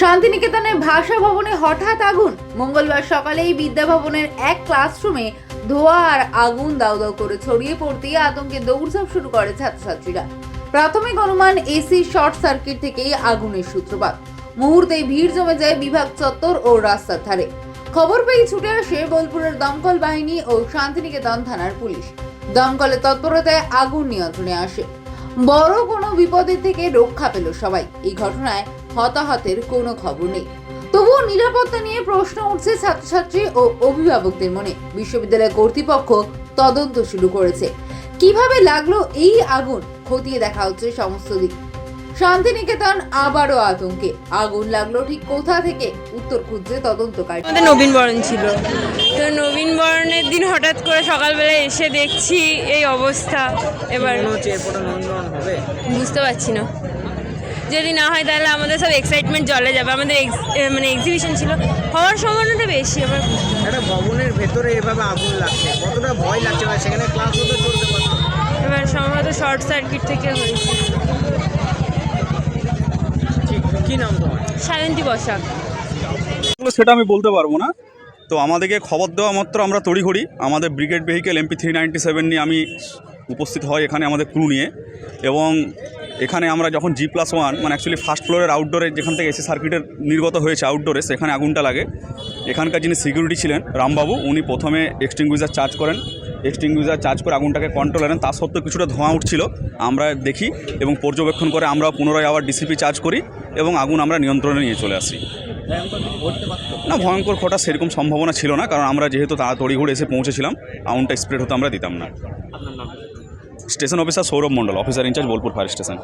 শান্তিনিকেতনের ভাষা ভবনে হঠাৎ আগুন। মঙ্গলবার সকালেই বিদ্যাভবনের এক ক্লাসরুমে ধোয়া আর আগুন দাউ দাউ করে ছড়িয়ে পড়তে আতঙ্কে দৌড়ঝাঁপ শুরু করে ছাত্রছাত্রীরা। প্রাথমিক অনুমান এসি শর্ট সার্কিট থেকেই আগুনের সূত্রপাত। মুহূর্তেই ভিড় জমে যায় বিভাগ চত্বর ও রাস্তার ধারে। খবর পেয়ে ছুটে আসে বোলপুরের দমকল বাহিনী ও শান্তিনিকেতন থানার পুলিশ। দমকলের তৎপরতায় আগুন নিয়ন্ত্রণে আসে। বড় কোনো বিপদের থেকে রক্ষা পেল সবাই। এই ঘটনায় হতাহতের কোনো খবর নেই। তবুও নিরাপত্তা নিয়ে প্রশ্ন উঠছে ছাত্রছাত্রী ও অভিভাবকদের মনে। বিশ্ববিদ্যালয় কর্তৃপক্ষ তদন্ত শুরু করেছে। কীভাবে লাগল এই আগুন? খতিয়ে দেখা হচ্ছে সমস্ত দিক। শান্তিনিকেতন আবারও আতঙ্কে। আগুন লাগল ঠিক কোথা থেকে? উত্তর খুঁজছে তদন্তকারী। আমাদের নবীন বরণ ছিল। তো নবীন বরণের দিন হঠাৎ করে সকালবেলা এসে দেখছি এই অবস্থা। এবার বুঝতে পারছি না। যদি না হয় তাহলে আমাদের সব এক্সাইটমেন্ট জলে যাবে। আমাদের মানে এক্সিবিশন ছিল। হওয়ার সম্ভাবনাটা বেশি এবার একটা ভবনের ভেতরে এভাবে আগুন লাগছে। কতটা ভয় লাগছে মানে সেখানে ক্লাস হতে চলতে পারতো না। এবার সম্ভবত শর্ট সার্কিট থেকে হয়েছে। কি নাম তোমার? সায়ন্তী বসাক। সেটা আমি বলতে পারব না। তো আমাদেরকে খবর দেওয়া মাত্র আমরা তড়িঘড়ি। আমাদের brigade vehicle MP three ninety seven নিয়ে আমি উপস্থিত হয় এখানে আমাদের ক্রু নিয়ে। এবং এখানে আমরা যখন জি প্লাস ওয়ান মানে অ্যাকচুয়ালি ফার্স্ট ফ্লোরের আউটডোরে যেখান থেকে এসি সার্কিটের নির্গত হয়েছে আউটডোরে সেখানে আগুনটা লাগে। এখানকার যিনি সিকিউরিটি ছিলেন, রামবাবু, উনি প্রথমে এক্সটিংগুইজার চার্জ করেন। এক্সটিংগুইজার চার্জ করে আগুনটাকে কন্ট্রোল করেন। তা সত্ত্বেও কিছুটা ধোঁয়া উঠছিল। আমরা দেখি এবং পর্যবেক্ষণ করে আমরা পুনরায় আবার ডিসিপি চার্জ করি এবং আগুন আমরা নিয়ন্ত্রণে নিয়ে চলে আসি। না, ভয়ঙ্কর ঘটা সেরকম সম্ভাবনা ছিল না, কারণ আমরা যেহেতু তাড়াতাড়ি ঘুরে এসে পৌঁছেছিলাম আউনটা স্প্রেড হতে আমরা দিতাম না। Station officer Sourav Mondal officer in charge Bolpur fire station